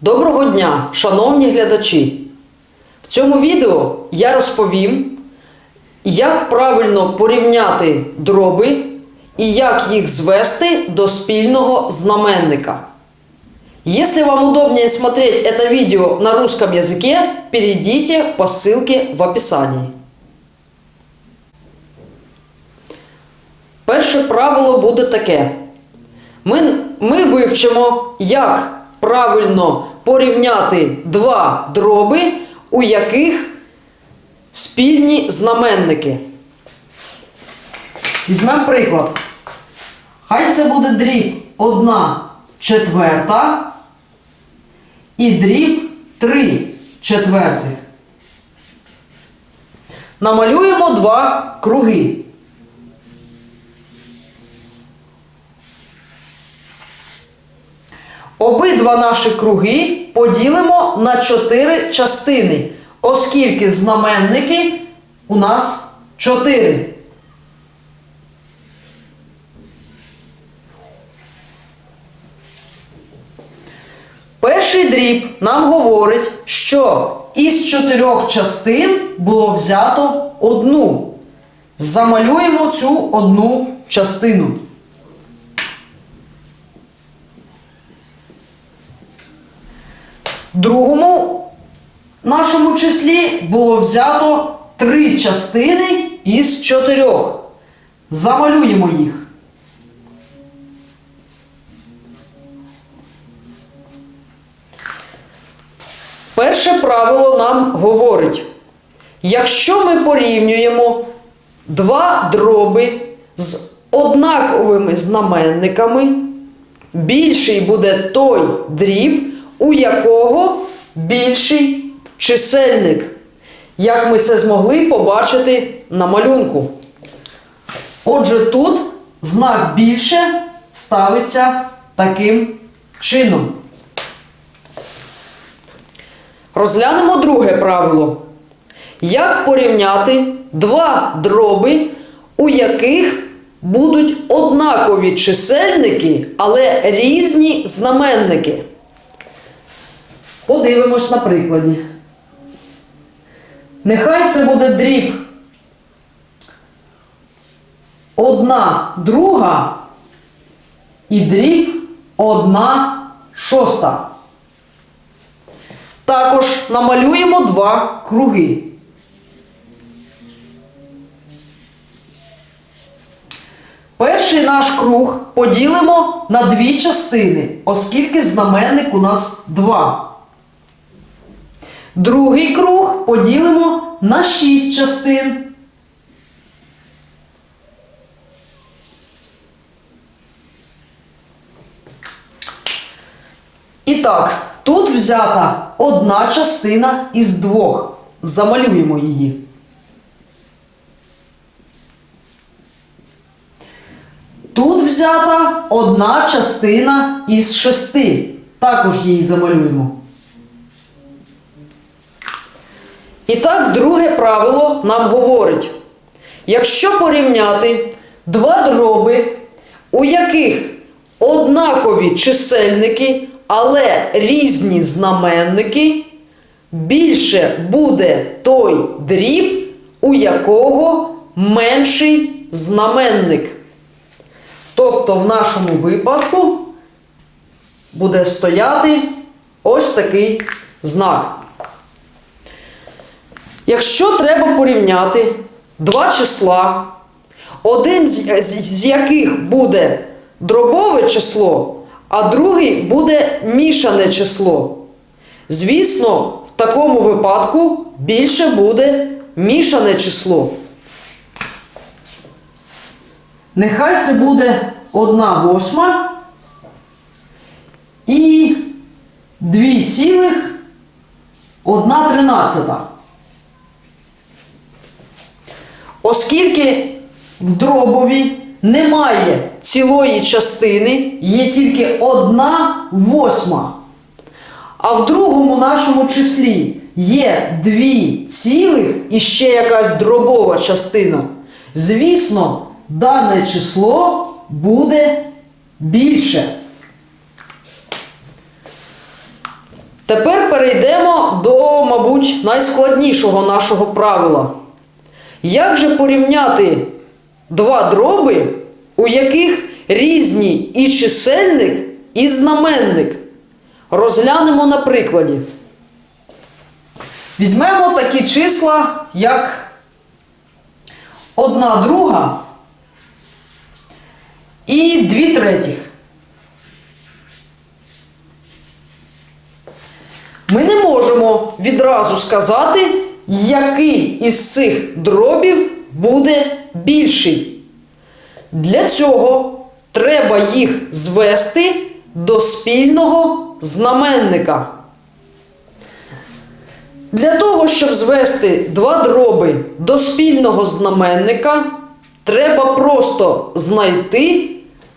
Доброго дня, шановні глядачі! В цьому відео я розповім, як правильно порівняти дроби і як їх звести до спільного знаменника. Если вам удобнее смотреть это видео на русском языке, перейдите по ссылке в описании. Перше правило буде таке. Ми, ми вивчимо, як правильно порівняти два дроби, у яких спільні знаменники. Візьмемо приклад. Хай це буде дріб 1 четверта і дріб 3 четвертих. Намалюємо два круги. Обидва наші круги поділимо на чотири частини, оскільки знаменники у нас чотири. Перший дріб нам говорить, що із чотирьох частин було взято одну. Замалюємо цю одну частину. Другому нашому числі було взято три частини із чотирьох. Замалюємо їх. Перше правило нам говорить: якщо ми порівнюємо два дроби з однаковими знаменниками, більший буде той дріб, у якого більший чисельник. Як ми це змогли побачити на малюнку. Отже, тут знак більше ставиться таким чином. Розглянемо друге правило. Як порівняти два дроби, у яких будуть однакові чисельники, але різні знаменники? Подивимось на прикладі. Нехай це буде дріб одна друга і дріб одна шоста. Також намалюємо два круги. Перший наш круг поділимо на дві частини, оскільки знаменник у нас два. Другий круг поділимо на 6 частин. І так, тут взята одна частина із двох. Замалюємо її. Тут взята одна частина із шести. Також її замалюємо. І так, друге правило нам говорить: якщо порівняти два дроби, у яких однакові чисельники, але різні знаменники, більше буде той дріб, у якого менший знаменник. Тобто, в нашому випадку буде стояти ось такий знак. Якщо треба порівняти два числа, один з, з, з яких буде дробове число, а другий буде мішане число. Звісно, в такому випадку більше буде мішане число. Нехай це буде 1 восьма і 2 цілих 1 тринадцята. Оскільки в дробові немає цілої частини, є тільки одна восьма. А в другому нашому числі є дві цілих і ще якась дробова частина. Звісно, дане число буде більше. Тепер перейдемо до, мабуть, найскладнішого нашого правила. Як же порівняти два дроби, у яких різні і чисельник, і знаменник? Розглянемо на прикладі. Візьмемо такі числа, як одна друга і дві третіх. Ми не можемо відразу сказати, який із цих дробів буде більший. Для цього треба їх звести до спільного знаменника. Для того, щоб звести два дроби до спільного знаменника, треба просто знайти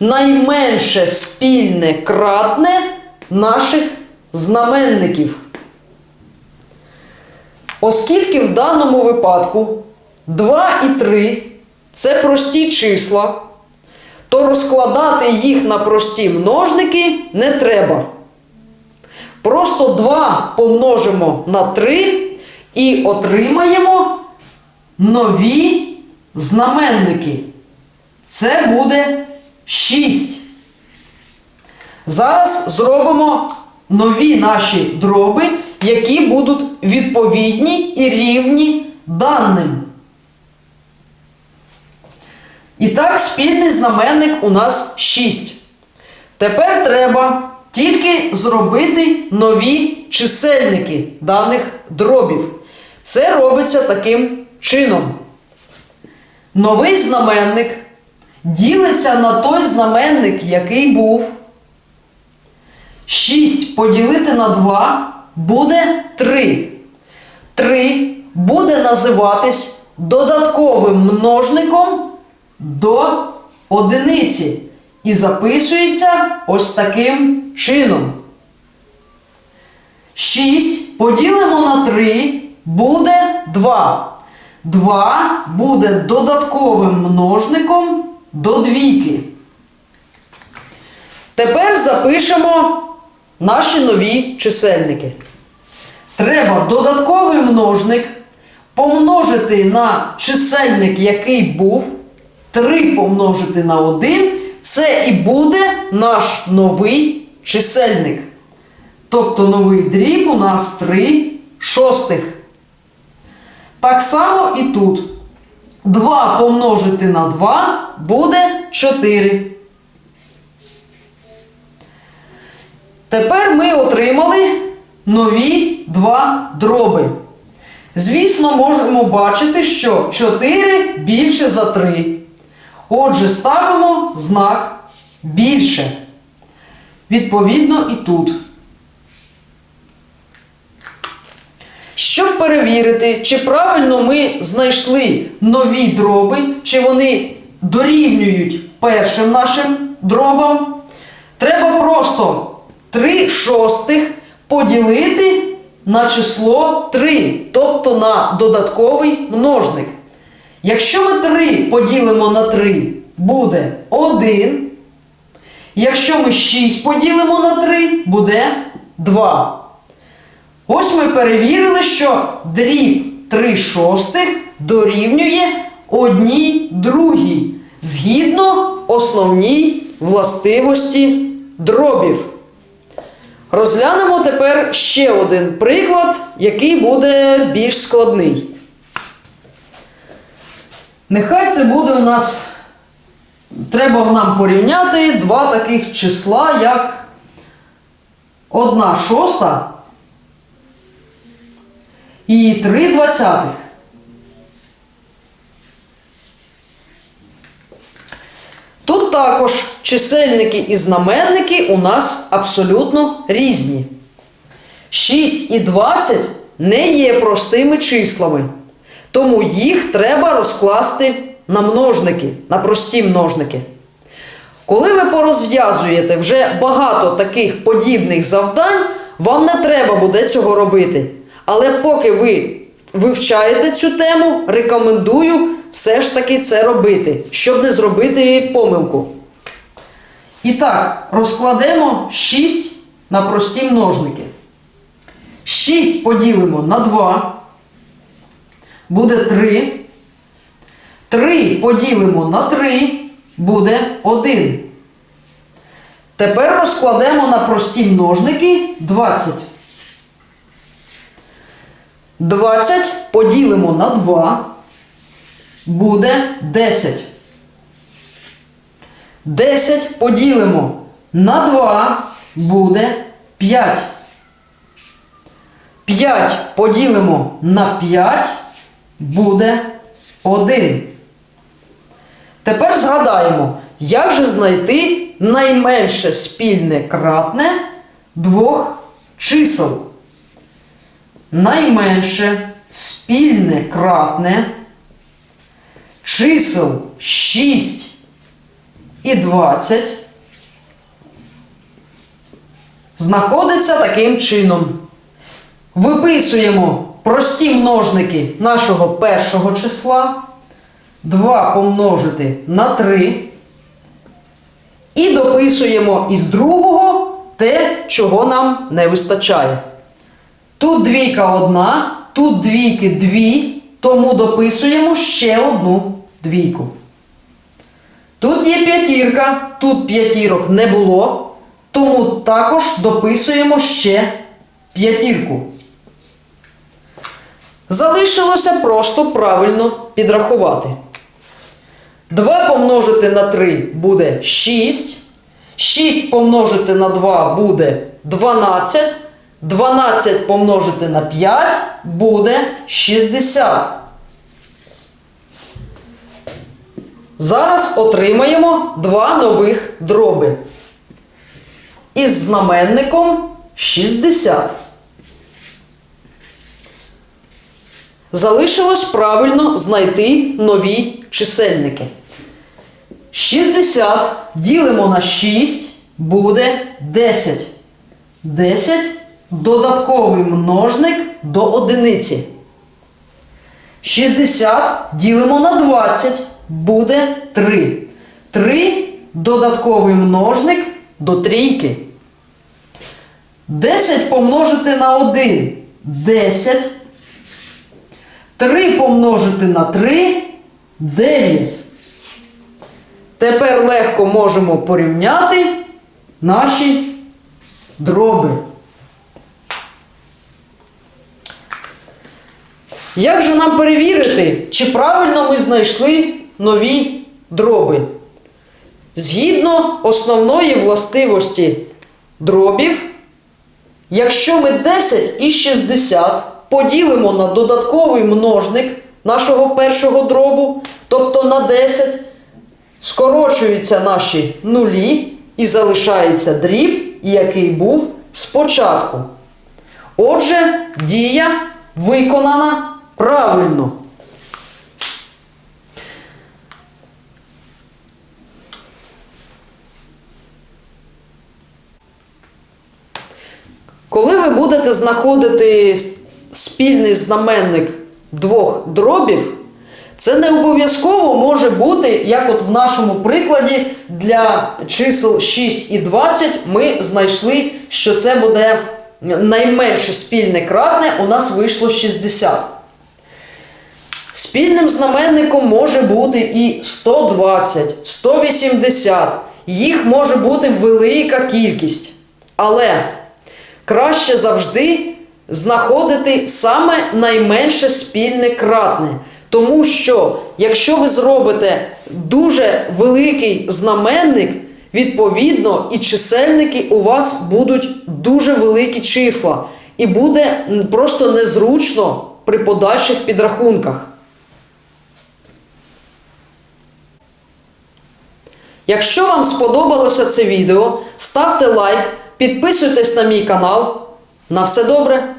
найменше спільне кратне наших знаменників. Оскільки в даному випадку 2 і 3 це прості числа, то розкладати їх на прості множники не треба. Просто 2 помножимо на 3 і отримаємо нові знаменники. Це буде 6. Зараз зробимо нові наші дроби, які будуть відповідні і рівні даним. І так, спільний знаменник у нас 6. Тепер треба тільки зробити нові чисельники даних дробів. Це робиться таким чином. Новий знаменник ділиться на той знаменник, який був. 6 поділити на 2 буде 3. 3 буде називатись додатковим множником до одиниці. І записується ось таким чином. 6 поділимо на 3 буде 2. 2 буде додатковим множником до двійки. Тепер запишемо наші нові чисельники. Треба додатковий множник помножити на чисельник, який був. 3 помножити на 1. Це і буде наш новий чисельник. Тобто новий дріб у нас 3 шостих. Так само і тут. 2 помножити на 2 буде 4. Тепер ми отримали нові два дроби. Звісно, можемо бачити, що 4 більше за 3. Отже, ставимо знак більше. Відповідно, і тут. Щоб перевірити, чи правильно ми знайшли нові дроби, чи вони дорівнюють першим нашим дробам, треба просто 3 шостих поділити на число 3, тобто на додатковий множник. Якщо ми 3 поділимо на 3, буде 1. Якщо ми 6 поділимо на 3, буде 2. Ось ми перевірили, що дріб 3 шостих дорівнює 1 другій згідно основній властивості дробів. Розглянемо тепер ще один приклад, який буде більш складний. Нехай це буде у нас. Треба нам порівняти два таких числа, як 1 шоста і 3 двадцятих. Тут також чисельники і знаменники у нас абсолютно різні. 6 і 20 не є простими числами, тому їх треба розкласти на множники, на прості множники. Коли ви порозв'язуєте вже багато таких подібних завдань, вам не треба буде цього робити. Але поки ви вивчаєте цю тему, рекомендую все ж таки це робити, щоб не зробити помилку. І так, розкладемо 6 на прості множники. 6 поділимо на 2. Буде 3. 3 поділимо на 3. Буде 1. Тепер розкладемо на прості множники 20. 20 поділимо на 2. Буде 10. 10 поділимо на 2 буде 5. 5 поділимо на 5 буде 1. Тепер згадаємо, як же знайти найменше спільне кратне двох чисел. Найменше спільне кратне чисел 6 і 20 знаходиться таким чином. Виписуємо прості множники нашого першого числа. 2 помножити на 3. І дописуємо із другого те, чого нам не вистачає. Тут двійка одна, тут двійки дві, тому дописуємо ще одну двійку. Тут є п'ятірка, тут п'ятірок не було, тому також дописуємо ще п'ятірку. Залишилося просто правильно підрахувати. 2 помножити на 3 буде 6. 6 помножити на 2 буде 12. 12 помножити на 5 буде 60. Зараз отримаємо два нових дроби. Із знаменником 60. Залишилось правильно знайти нові чисельники. 60 ділимо на 6 буде 10. 10 додатковий множник до одиниці. 60 ділимо на 20 буде 3. 3 додатковий множник до трійки. 10 помножити на 1 10. 3 помножити на 3 9. Тепер легко можемо порівняти наші дроби. Як же нам перевірити, чи правильно ми знайшли нові дроби? Згідно основної властивості дробів, якщо ми 10 і 60 поділимо на додатковий множник нашого першого дробу, тобто на 10, скорочуються наші нулі і залишається дріб, який був спочатку. Отже, дія виконана правильно. Коли ви будете знаходити спільний знаменник двох дробів, це не обов'язково може бути, як от в нашому прикладі для чисел 6 і 20 ми знайшли, що це буде найменше спільне кратне, у нас вийшло 60. Спільним знаменником може бути і 120, 180. Їх може бути велика кількість. Але краще завжди знаходити саме найменше спільне кратне. Тому що, якщо ви зробите дуже великий знаменник, відповідно, і чисельники у вас будуть дуже великі числа. І буде просто незручно при подальших підрахунках. Якщо вам сподобалося це відео, ставте лайк, підписуйтесь на мій канал. На все добре!